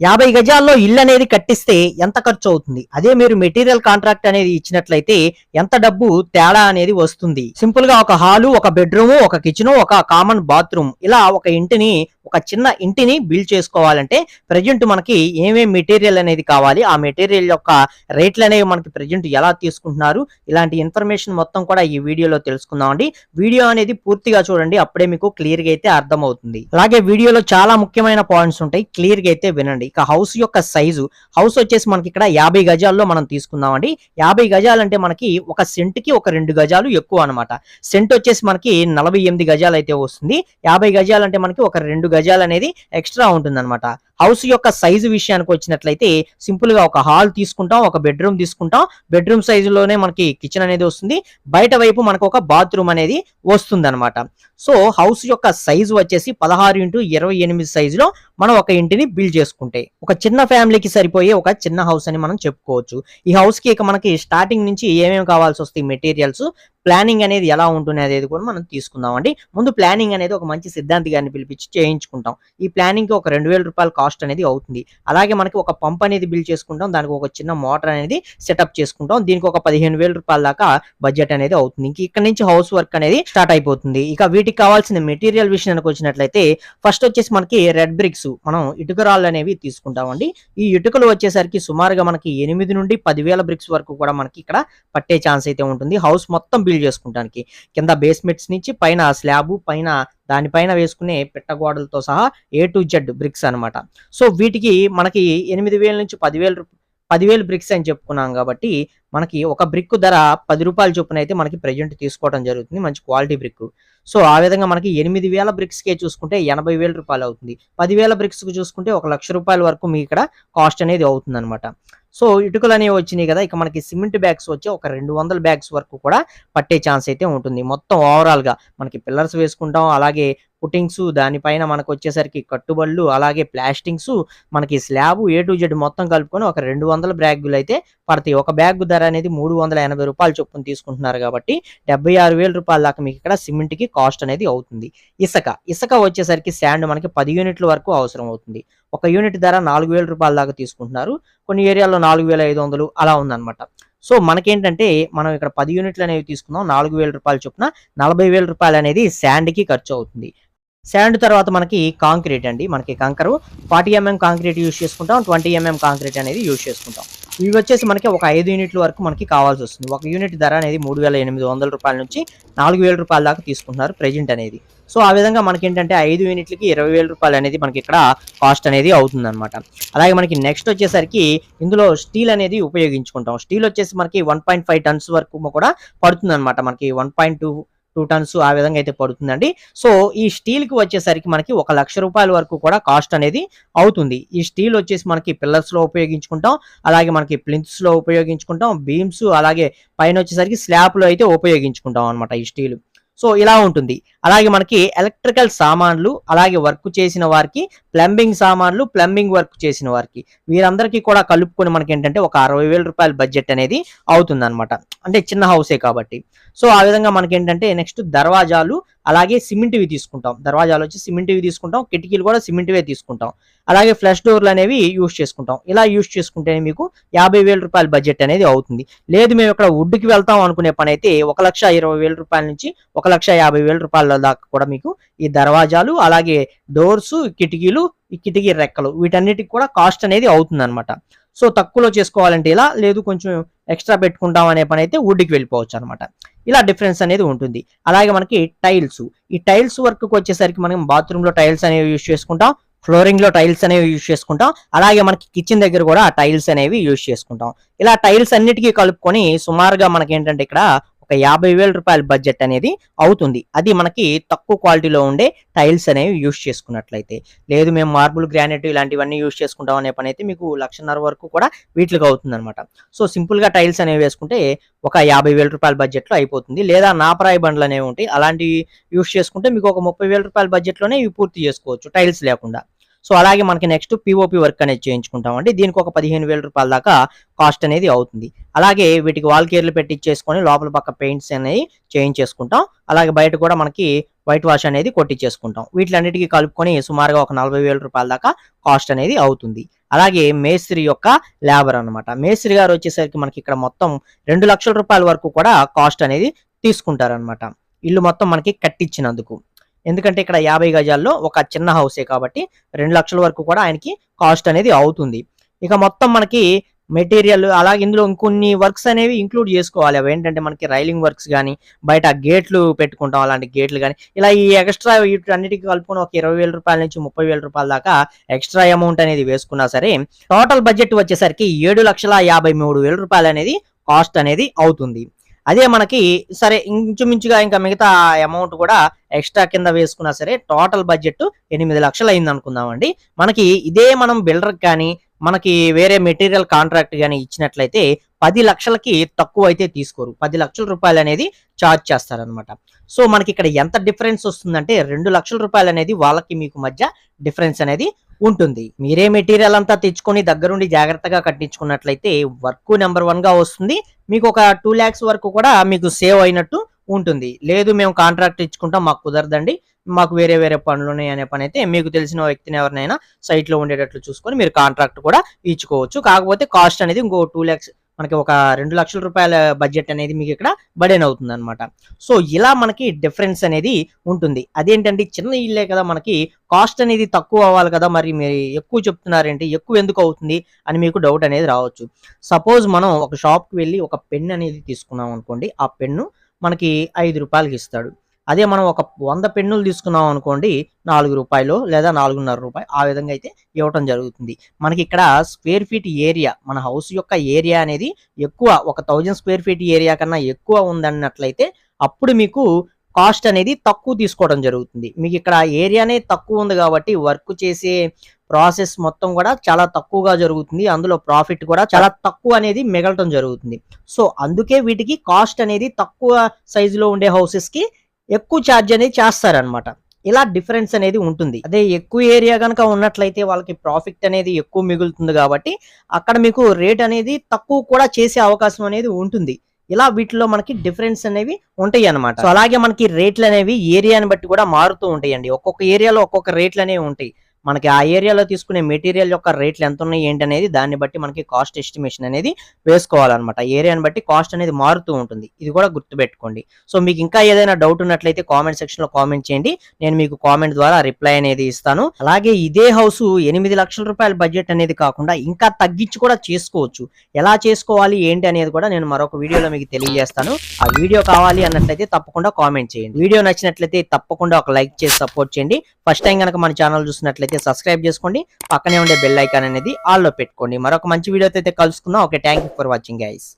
యాభై గజాల్లో ఇల్లు అనేది కట్టిస్తే ఎంత ఖర్చు అవుతుంది అదే మీరు మెటీరియల్ కాంట్రాక్ట్ అనేది ఇచ్చినట్లయితే ఎంత డబ్బు తేడా అనేది వస్తుంది? సింపుల్గా ఒక హాలు ఒక బెడ్రూమ్ ఒక కిచెన్ ఒక కామన్ బాత్రూమ్ ఇలా ఒక ఇంటిని ఒక చిన్న ఇంటిని బిల్డ్ చేసుకోవాలంటే ప్రజెంట్ మనకి ఏమేమి మెటీరియల్ అనేది కావాలి ఆ మెటీరియల్ యొక్క రేట్లు అనేవి మనకి ప్రజెంట్ ఎలా తీసుకుంటున్నారు ఇలాంటి ఇన్ఫర్మేషన్ మొత్తం కూడా ఈ వీడియోలో తెలుసుకుందామండి వీడియో అనేది పూర్తిగా చూడండి అప్పుడే మీకు క్లియర్గా అయితే అర్థమవుతుంది. అలాగే వీడియోలో చాలా ముఖ్యమైన పాయింట్స్ ఉంటాయి క్లియర్గా అయితే వినండి. ఇక హౌస్ యొక్క సైజు హౌస్ వచ్చేసి మనకి ఇక్కడ యాభై గజాల్లో మనం తీసుకుందామండి యాభై గజాలు అంటే మనకి ఒక సెంట్కి ఒక రెండు గజాలు ఎక్కువ అన్నమాట. సెంట్ వచ్చేసి మనకి నలభై ఎనిమిది గజాలు అయితే వస్తుంది. యాభై గజాలు అంటే మనకి ఒక రెండు గజాలు గజాలు అనేది ఎక్స్ట్రా ఉంటుంది హౌస్ యొక్క సైజు విషయానికి వచ్చినట్లయితే సింపుల్గా ఒక హాల్ తీసుకుంటాం ఒక బెడ్రూమ్ తీసుకుంటాం. బెడ్రూమ్ సైజులోనే మనకి కిచెన్ అనేది వస్తుంది. బయట వైపు మనకు ఒక బాత్రూమ్ అనేది వస్తుంది సో హౌస్ యొక్క సైజు వచ్చేసి పదహారు ఇంటూ ఇరవై ఎనిమిది సైజులో మనం ఒక ఇంటిని బిల్డ్ చేసుకుంటే ఒక చిన్న ఫ్యామిలీకి సరిపోయే ఒక చిన్న హౌస్ అని మనం చెప్పుకోవచ్చు. ఈ హౌస్కి ఇక మనకి స్టార్టింగ్ నుంచి ఏమేమి కావాల్సి వస్తాయి మెటీరియల్స్ ప్లానింగ్ అనేది ఎలా ఉంటుంది అనేది కూడా మనం తీసుకుందాం అండి. ముందు ప్లానింగ్ అనేది ఒక మంచి సిద్ధాంతి గారిని పిలిపించి చేయించుకుంటాం. ఈ ప్లానింగ్కి ఒక రెండు వేల రూపాయల కాస్ట్ అనేది అవుతుంది. అలాగే మనకి ఒక పంప్ అనేది బిల్డ్ చేసుకుంటాం. దానికి ఒక చిన్న మోటార్ అనేది సెటప్ చేసుకుంటాం. దీనికి ఒక పదిహేను వేల రూపాయల దాకా బడ్జెట్ అనేది అవుతుంది. ఇంక ఇక్కడ నుంచి హౌస్ వర్క్ అనేది స్టార్ట్ అయిపోతుంది. ఇక వీటి వీటికి కావాల్సిన మెటీరియల్ విషయానికి వచ్చినట్లయితే ఫస్ట్ వచ్చేసి మనకి రెడ్ బ్రిక్స్ మనం ఇటుక రాళ్ళు అనేవి తీసుకుంటామండి. ఈ ఇటుకలు వచ్చేసరికి సుమారుగా మనకి ఎనిమిది నుండి పదివేల బ్రిక్స్ వరకు కూడా మనకి ఇక్కడ పట్టే ఛాన్స్ అయితే ఉంటుంది. హౌస్ మొత్తం బిల్డ్ చేసుకుంటానికి. కింద బేస్మెంట్స్ నుంచి పైన స్లాబ్ పైన దానిపైన వేసుకునే పిట్టగోడలతో సహా ఏ టు జెడ్ బ్రిక్స్ అన్నమాట. సో వీటికి మనకి ఎనిమిది వేల నుంచి పదివేల పదివేలు బ్రిక్స్ అని చెప్పుకున్నాం కాబట్టి మనకి ఒక బ్రిక్ ధర పది రూపాయల చొప్పున అయితే మనకి ప్రజెంట్ తీసుకోవడం జరుగుతుంది. మంచి క్వాలిటీ బ్రిక్ సో ఆ విధంగా మనకి ఎనిమిది వేల బ్రిక్స్ కే చూసుకుంటే ఎనభై వేల రూపాయలు అవుతుంది. పదివేల బ్రిక్స్కి చూసుకుంటే ఒక లక్ష రూపాయల వరకు మీకు ఇక్కడ కాస్ట్ అనేది అవుతుంది అనమాట సో ఇటుకలు అనేవి వచ్చినాయి కదా ఇక మనకి సిమెంట్ బ్యాగ్స్ వచ్చి ఒక రెండు వందల బ్యాగ్స్ వరకు కూడా పట్టే ఛాన్స్ అయితే ఉంటుంది. మొత్తం ఓవరాల్గా మనకి పిల్లర్స్ వేసుకుంటాం. అలాగే పుట్టింగ్స్ దానిపైన మనకు వచ్చేసరికి కట్టుబళ్ళు అలాగే ప్లాస్టింగ్స్ మనకి స్లాబ్ ఏ టు జెడ్ మొత్తం కలుపుకొని ఒక రెండు వందల బ్యాగులు అయితే పడతాయి. ఒక బ్యాగ్ ధర అనేది మూడు వందల ఎనభై రూపాయలు చొప్పున తీసుకుంటున్నారు కాబట్టి డెబ్బై ఆరు వేల రూపాయల దాకా మీకు ఇక్కడ సిమెంట్కి కాస్ట్ అనేది అవుతుంది. ఇసుక ఇసుక వచ్చేసరికి శాండ్ మనకి పది యూనిట్ల వరకు అవసరం అవుతుంది. ఒక యూనిట్ ధర నాలుగు వేల రూపాయల దాకా తీసుకుంటున్నారు. కొన్ని ఏరియాల్లో నాలుగు వేల ఐదు వందలు అలా ఉందన్నమాట. సో మనకేంటంటే మనం ఇక్కడ పది యూనిట్లు అనేవి తీసుకుందాం. నాలుగు వేల రూపాయల చొప్పున నలభై వేల రూపాయలు అనేది శాండ్కి ఖర్చు అవుతుంది. శాండ్ తర్వాత మనకి కాంక్రీట్ అండి. మనకి కంకరు. ఫార్టీ ఎంఎం కాంక్రీట్ యూస్ చేసుకుంటాం. ట్వంటీ ఎంఎం కాంక్రీట్ అనేది యూస్ చేసుకుంటాం. ఇవి వచ్చేసి మనకి ఒక ఐదు యూనిట్ల వరకు మనకి కావాల్సి వస్తుంది. ఒక యూనిట్ ధర అనేది మూడు వేల ఎనిమిది వందల రూపాయల నుంచి నాలుగు వేల రూపాయల దాకా తీసుకుంటున్నారు ప్రెజెంట్ అనేది. సో ఆ విధంగా మనకి ఏంటంటే ఐదు యూనిట్లకి ఇరవై వేల రూపాయలు అనేది మనకి ఇక్కడ కాస్ట్ అనేది అవుతుంది అనమాట అలాగే మనకి నెక్స్ట్ వచ్చేసరికి ఇందులో స్టీల్ అనేది ఉపయోగించుకుంటాం. స్టీల్ వచ్చేసి మనకి వన్ పాయింట్ ఫైవ్ టన్స్ వరకు కూడా పడుతుంది అనమాట మనకి one point two two tons ఆ విధంగా అయితే పడుతుందండి. సో ఈ స్టీల్కి వచ్చేసరికి మనకి ఒక లక్ష రూపాయల వరకు కూడా కాస్ట్ అనేది అవుతుంది. ఈ స్టీల్ వచ్చేసి మనకి పిల్లర్స్లో ఉపయోగించుకుంటాం అలాగే మనకి ప్లింత్స్లో ఉపయోగించుకుంటాం బీమ్స్ అలాగే పైన వచ్చేసరికి స్లాబ్లో అయితే ఉపయోగించుకుంటాం అనమాట ఈ స్టీల్. సో ఇలా ఉంటుంది. అలాగే మనకి ఎలక్ట్రికల్ సామాన్లు అలాగే వర్క్ చేసిన వారికి ప్లంబింగ్ సామాన్లు ప్లంబింగ్ వర్క్ చేసిన వారికి. వీరందరికీ కూడా కలుపుకొని మనకి ఏంటంటే ఒక అరవై వేల రూపాయల బడ్జెట్ అనేది అవుతుంది అంటే చిన్న హౌసే కాబట్టి. సో ఆ విధంగా మనకి ఏంటంటే నెక్స్ట్ దర్వాజాలు అలాగే సిమెంట్వి తీసుకుంటాం. దర్వాజాలు వచ్చి సిమెంట్వి తీసుకుంటాం. కిటికీలు కూడా సిమెంట్వే తీసుకుంటాం. అలాగే ఫ్లష్ డోర్లు అనేవి యూస్ చేసుకుంటాం. ఇలా యూస్ చేసుకుంటేనే మీకు యాభై వేల రూపాయల బడ్జెట్ అనేది అవుతుంది. లేదు మేము ఇక్కడ వుడ్కి వెళ్తాం అనుకునే పని అయితే ఒక లక్ష ఇరవై వేల రూపాయల నుంచి ఒక లక్ష యాభై వేల రూపాయల దాకా కూడా మీకు ఈ దర్వాజాలు అలాగే డోర్స్ కిటికీలు ఈ కిటికీ రెక్కలు వీటన్నిటికి కూడా కాస్ట్ అనేది అవుతుంది అనమాట సో తక్కువలో చేసుకోవాలంటే ఇలా లేదు కొంచెం ఎక్స్ట్రా పెట్టుకుంటాం అనే పని అయితే వుడ్కి వెళ్ళిపోవచ్చు అనమాట ఇలా డిఫరెన్స్ అనేది ఉంటుంది. అలాగే మనకి టైల్స్. ఈ టైల్స్ వర్క్ వచ్చేసరికి మనం బాత్రూమ్లో టైల్స్ అనేవి యూస్ చేసుకుంటాం. ఫ్లోరింగ్లో టైల్స్ అనేవి యూస్ చేసుకుంటాం. అలాగే మనకి కిచెన్ దగ్గర కూడా టైల్స్ అనేవి యూజ్ చేసుకుంటాం. ఇలా టైల్స్ అన్నిటికీ కలుపుకొని సుమారుగా మనకి ఏంటంటే ఇక్కడ ఒక యాభై వేల రూపాయల బడ్జెట్ అనేది అవుతుంది. అది మనకి తక్కువ క్వాలిటీలో ఉండే టైల్స్ అనేవి యూస్ చేసుకున్నట్లయితే. లేదు మేము మార్బుల్ గ్రానైట్ ఇలాంటివన్నీ యూస్ చేసుకుంటాం అనే పని అయితే మీకు లక్షన్నర వరకు కూడా వీటికి అవుతుంది అనమాట సో సింపుల్గా టైల్స్ అనేవి వేసుకుంటే ఒక యాభై వేల రూపాయల బడ్జెట్లో అయిపోతుంది. లేదా నాపరాయి బండ్లు అనేవి ఉంటాయి. అలాంటివి యూస్ చేసుకుంటే మీకు ఒక ముప్పై వేల రూపాయల బడ్జెట్లోనే ఇవి పూర్తి చేసుకోవచ్చు టైల్స్ లేకుండా. సో అలాగే మనకి నెక్స్ట్ పిఓపి వర్క్ అనేది చేయించుకుంటాం అండి దీనికి ఒక పదిహేను వేల రూపాయల దాకా కాస్ట్ అనేది అవుతుంది. అలాగే వీటికి వాల్ కేర్లు పెట్టించేసుకొని లోపల పక్క పెయింట్స్ అనేవి చేయించేసుకుంటాం. అలాగే బయట కూడా మనకి వైట్ వాష్ అనేది కొట్టించేసుకుంటాం వీటిలన్నిటికీ కలుపుకొని సుమారుగా ఒక నలభై వేల రూపాయల దాకా కాస్ట్ అనేది అవుతుంది. అలాగే మేస్త్రి యొక్క లేబర్ అన్నమాట. మేస్త్రి గారు వచ్చేసరికి మనకి ఇక్కడ మొత్తం రెండు లక్షల రూపాయల వరకు కూడా కాస్ట్ అనేది తీసుకుంటారనమాట ఇల్లు మొత్తం మనకి కట్టించినందుకు ఎందుకంటే ఇక్కడ యాభై గజాల్లో ఒక చిన్న హౌసే కాబట్టి రెండు లక్షల వరకు కూడా ఆయనకి కాస్ట్ అనేది అవుతుంది. ఇక మొత్తం మనకి మెటీరియల్ అలాగే ఇందులో ఇంకొన్ని వర్క్స్ అనేవి ఇంక్లూడ్ చేసుకోవాలి. అవి ఏంటంటే మనకి రైలింగ్ వర్క్స్ కానీ బయట గేట్లు పెట్టుకుంటాం అలాంటి గేట్లు కానీ ఇలా ఈ ఎక్స్ట్రా వీటన్నిటికి కలుపుకొని ఒక ఇరవై వేల రూపాయల నుంచి ముప్పై వేల రూపాయల దాకా ఎక్స్ట్రా అమౌంట్ అనేది వేసుకున్నా సరే టోటల్ బడ్జెట్ వచ్చేసరికి ఏడు లక్షల యాభై మూడు వేల రూపాయలు అనేది కాస్ట్ అనేది అవుతుంది. అదే మనకి సరే ఇంచుమించుగా ఇంకా మిగతా అమౌంట్ కూడా ఎక్స్ట్రా కింద వేసుకున్నా సరే టోటల్ బడ్జెట్ ఎనిమిది లక్షలు అయింది అనుకుందామండి. మనకి ఇదే మనం బిల్డర్ కానీ మనకి వేరే మెటీరియల్ కాంట్రాక్ట్ కానీ ఇచ్చినట్లయితే పది లక్షలకి తక్కువ అయితే తీసుకోరు. పది లక్షల రూపాయలు అనేది ఛార్జ్ చేస్తారనమాట సో మనకి ఇక్కడ ఎంత డిఫరెన్స్ వస్తుందంటే రెండు లక్షల రూపాయలు అనేది వాళ్ళకి మీకు మధ్య డిఫరెన్స్ అనేది ఉంటుంది. మీరే మెటీరియల్ అంతా తెచ్చుకొని దగ్గరుండి జాగ్రత్తగా కట్టించుకున్నట్లయితే వర్క్ నెంబర్ వన్గా వస్తుంది. మీకు ఒక టూ ల్యాక్స్ వరకు కూడా మీకు సేవ్ అయినట్టు ఉంటుంది. లేదు మేము కాంట్రాక్ట్ ఇచ్చుకుంటాం మాకు కుదరదండి. మాకు వేరే వేరే పనులు ఉన్నాయి అనే పని అయితే మీకు తెలిసిన వ్యక్తిని ఎవరినైనా సైట్లో ఉండేటట్లు చూసుకొని మీరు కాంట్రాక్ట్ కూడా ఇచ్చుకోవచ్చు. కాకపోతే కాస్ట్ అనేది ఇంకో టూ ల్యాక్స్ మనకి ఒక రెండు లక్షల రూపాయల బడ్జెట్ అనేది మీకు ఇక్కడ బడేన్ అవుతుంది అనమాట సో ఇలా మనకి డిఫరెన్స్ అనేది ఉంటుంది. అదేంటంటే చిన్న ఇల్లే కదా మనకి కాస్ట్ అనేది తక్కువ అవ్వాలి కదా మరి మీరు ఎక్కువ చెప్తున్నారేంటి ఎక్కువ ఎందుకు అవుతుంది అని మీకు డౌట్ అనేది రావచ్చు. సపోజ్ మనం ఒక షాప్కి వెళ్ళి ఒక పెన్ అనేది తీసుకున్నాం అనుకోండి ఆ పెన్ను మనకి ఐదు రూపాయలకి ఇస్తాడు. అదే మనం ఒక వంద పెన్నులు తీసుకున్నాం అనుకోండి నాలుగు రూపాయలు లేదా నాలుగున్నర రూపాయలు ఆ విధంగా అయితే ఇవ్వటం జరుగుతుంది. మనకి ఇక్కడ స్క్వేర్ ఫీట్ ఏరియా మన హౌస్ యొక్క ఏరియా అనేది ఎక్కువ ఒక థౌజండ్ స్క్వేర్ ఫీట్ ఏరియా కన్నా ఎక్కువ ఉందన్నట్లయితే అప్పుడు మీకు కాస్ట్ అనేది తక్కువ తీసుకోవడం జరుగుతుంది. మీకు ఇక్కడ ఏరియానే తక్కువ ఉంది కాబట్టి వర్క్ చేసే ప్రాసెస్ మొత్తం కూడా చాలా తక్కువగా జరుగుతుంది. అందులో ప్రాఫిట్ కూడా చాలా తక్కువ అనేది మిగలటం జరుగుతుంది. సో అందుకే వీటికి కాస్ట్ అనేది తక్కువ సైజులో ఉండే హౌసెస్కి ఎక్కువ ఛార్జ్ అనేది చేస్తారనమాట ఇలా డిఫరెన్స్ అనేది ఉంటుంది. అదే ఎక్కువ ఏరియా కనుక ఉన్నట్లయితే వాళ్ళకి ప్రాఫిట్ అనేది ఎక్కువ మిగులుతుంది కాబట్టి అక్కడ మీకు రేట్ అనేది తక్కువ కూడా చేసే అవకాశం అనేది ఉంటుంది. ఇలా వీటిలో మనకి డిఫరెన్స్ అనేవి ఉంటాయి అన్నమాట. సో అలాగే మనకి రేట్లు అనేవి ఏరియాని బట్టి కూడా మారుతూ ఉంటాయండి. ఒక్కొక్క ఏరియాలో ఒక్కొక్క రేట్లు అనేవి ఉంటాయి. మనకి ఆ ఏరియాలో తీసుకునే మెటీరియల్ యొక్క రేట్లు ఎంత ఉన్నాయి ఏంటి అనేది దాన్ని బట్టి మనకి కాస్ట్ ఎస్టిమేషన్ అనేది వేసుకోవాలన్నమాట. ఏరియాని బట్టి కాస్ట్ అనేది మారుతూ ఉంటుంది. ఇది కూడా గుర్తుపెట్టుకోండి. సో మీకు ఇంకా ఏదైనా డౌట్ ఉన్నట్లయితే కామెంట్ సెక్షన్లో కామెంట్ చేయండి. నేను మీకు కామెంట్ ద్వారా రిప్లై అనేది ఇస్తాను. అలాగే ఇదే హౌస్ ఎనిమిది లక్షల రూపాయల బడ్జెట్ అనేది కాకుండా ఇంకా తగ్గించి కూడా చేసుకోవచ్చు. ఎలా చేసుకోవాలి ఏంటి అనేది కూడా నేను మరొక వీడియోలో మీకు తెలియజేస్తాను. ఆ వీడియో కావాలి అన్నట్లయితే తప్పకుండా కామెంట్ చేయండి. వీడియో నచ్చినట్లయితే తప్పకుండా ఒక లైక్ చేసి సపోర్ట్ చేయండి. ఫస్ట్ టైం కనుక మన ఛానల్ చూసినట్లయితే సబ్స్క్రైబ్ చేసుకోండి. పక్కనే ఉండే బెల్ ఐకాన్ అనేది ఆల్లో పెట్టుకోండి. మరొక మంచి వీడియోతో అయితే కలుసుకుందాం. Okay thank you for watching guys